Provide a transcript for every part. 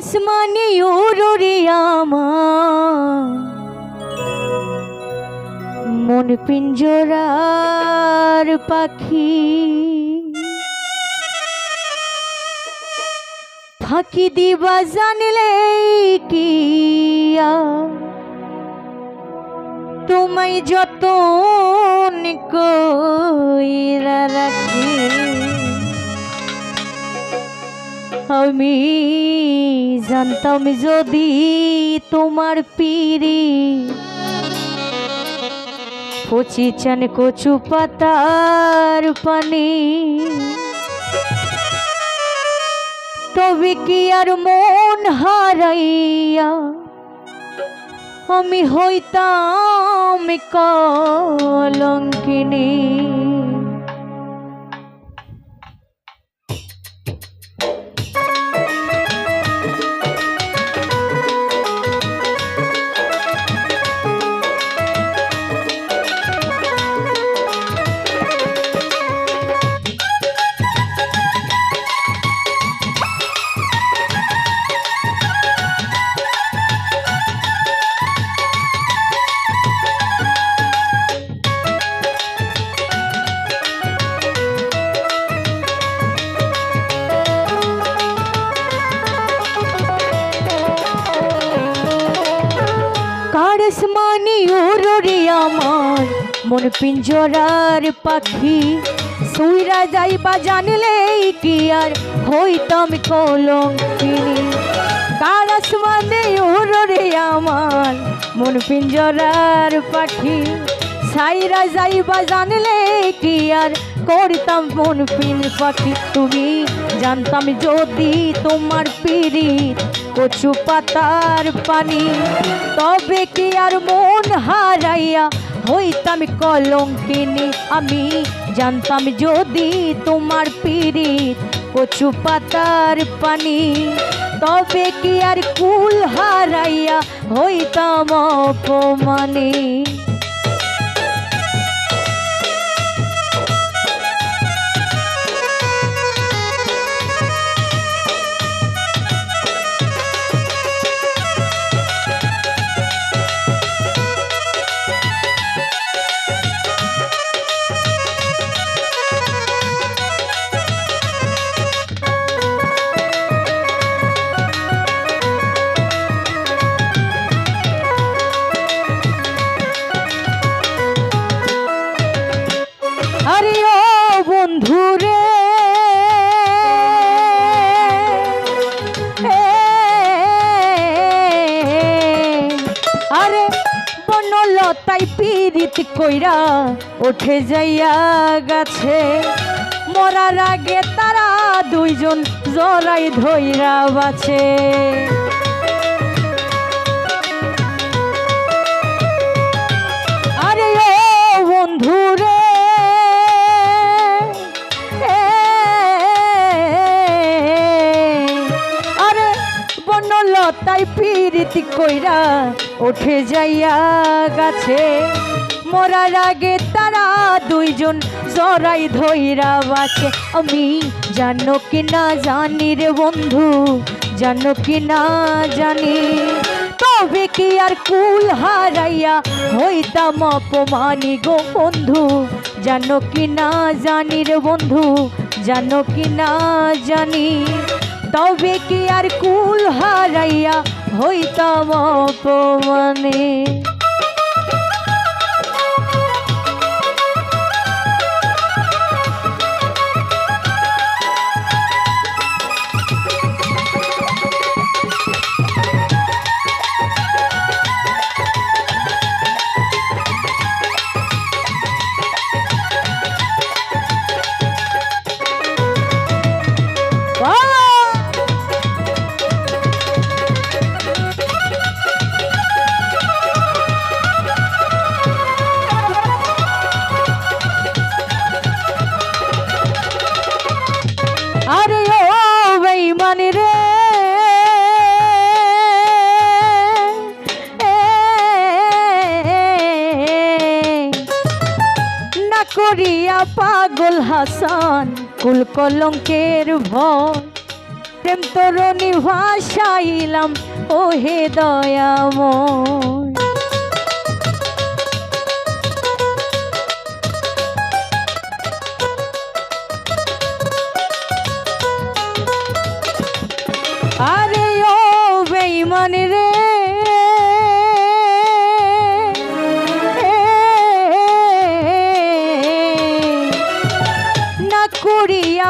আসমানে ওরে আমার মন পিঞ্জরার পাখি। ফাঁকি দিবা জানলে কি তোমায় যতন কইরা রাখি আমি জানতাম যদি তোমার পিড়ি কচি চান কচু পাতার পানি। তবে কি আর মন হারাইয়া আমি হইতাম কলঙ্কিনী মন পিঞ্জরার পাখি। সুইরা যাইবা জানলে কি আর হইতাম কলঙ্কিনী। কারস মানে ওরে আমার মন পিঞ্জরার পাখি। সাইরা যাইবা জানলে কি আর করতাম মন পিন পাখি। তুমি জানতাম যদি তোমার পিড়ি কচু পাতার পানি, তবে কি আর মন হারাইয়া হইতাম কলঙ্কিনী। আমি জানতাম যদি তোমার পিড়ি কচু পাতার পানি, তবে কি আর কুল হারাইয়া হইতাম অপমানী? পীড়িত কইরা উঠে যাইয়া গাছে। মরার আগে তারা দুইজন জরাই ধইরা বাছে পীড়িত কইরা উঠে যাইয়া গাছে। মরার আগে তারা দুইজন জরাই ধইরা বাছে আমি জানো কি না জানি রে বন্ধু, জানো কি না জানি। তবে কি আর কুল হারাইয়া হইতাম অপমানি গো বন্ধু, জানো কি না জানি রে বন্ধু, জানো কি না জানি। তবে কি আর কুল হারাইয়া হইতাম অপমানে। পাগল হাসান কুল কলঙ্কের ভয় প্রেম তরণী ভাষাইলাম ও হে দয়াময়।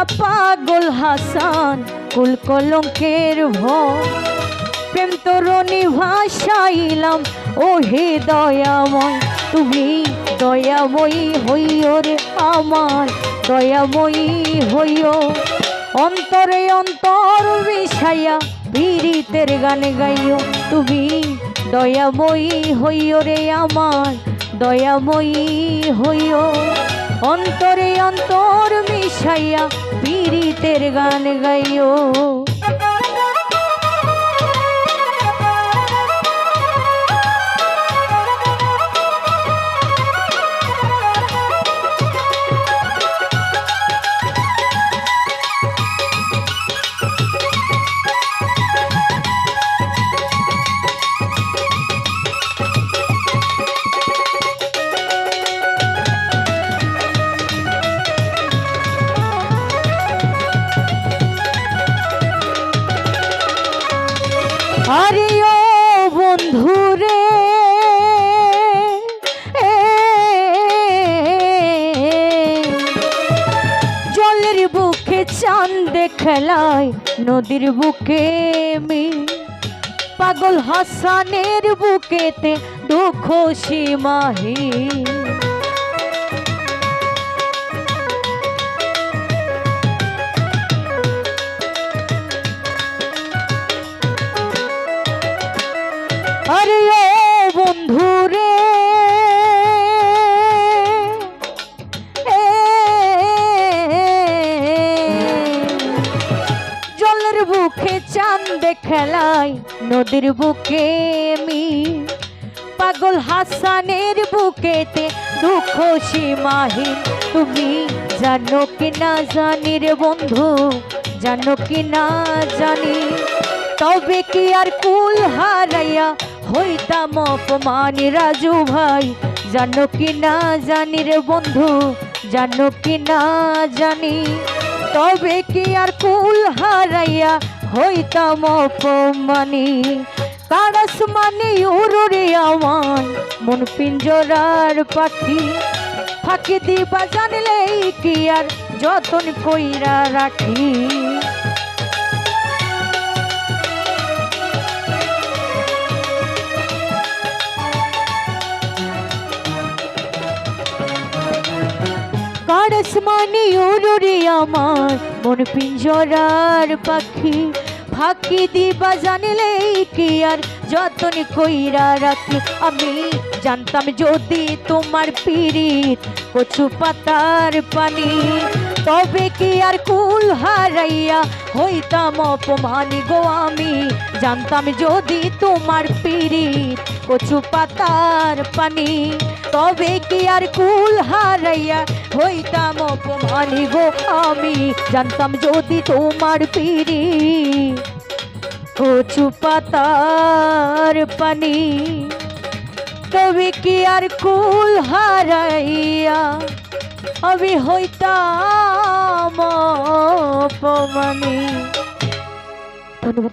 পাগল হাসান, কুল কলঙ্কের ভয়। প্রেম তরণী ভাসাইলাম ও হে দয়াময়। তুমি দয়াময়ী হইও রে আমার, দয়াময়ী হইও। অন্তরে অন্তর বিষাইয়া পীড়িতের গান গাইও। তুমি দয়াময়ী হইও রে আমার, দয়াময়ী হইও। অন্তরে অন্তর মিশাইয়া পীড়িতের গান গাইও আরে চাঁদ দেখলায় নদীর বুকে মি পাগল হাসানের বুকেতে দুঃখ সীমাহী আরে নদীর বুকে মি পাগল হাসানের বুকেতে দুঃখ সীমাহীন। তুমি জানো কি না জানি রে বন্ধু, জানো কি না জানি। তবে কি আর কুল হারাইয়া হইতাম অপমানি রাজু ভাই? জানো কি না জানি রে বন্ধু, জানো কি না জানি। তবে কি আর কুল হারাইয়া হইতাম অপমানি কারাস মানি উড়ে আমার মন পিঞ্জরার পাখি। ফাঁকি দিবা জানলেই কি আর যতন কইরা রাখি। কারস মানে উড়ে আমার। মন পিঞ্জরার পাখি, ফাঁকি দিবা জানিলেই কি আর? যতন কইরা রাখি, আমি জানতাম যদি তোমার পিরিত কচু পাতার পানি। তবে কি আর কুল হারাইয়া হইতাম অপমানি গো আমি? জানতাম যদি তোমার পিরিত কচু পাতার পানি। তবে কি আর কুল হারাইয়া হইতাম অপমানি গো আমি? জানতাম যদি তোমার পিরি কচু পাতার পানি। তবে কি আর কুল হারাইয়া আমি হইতাম অপমানি। ধন্যবাদ।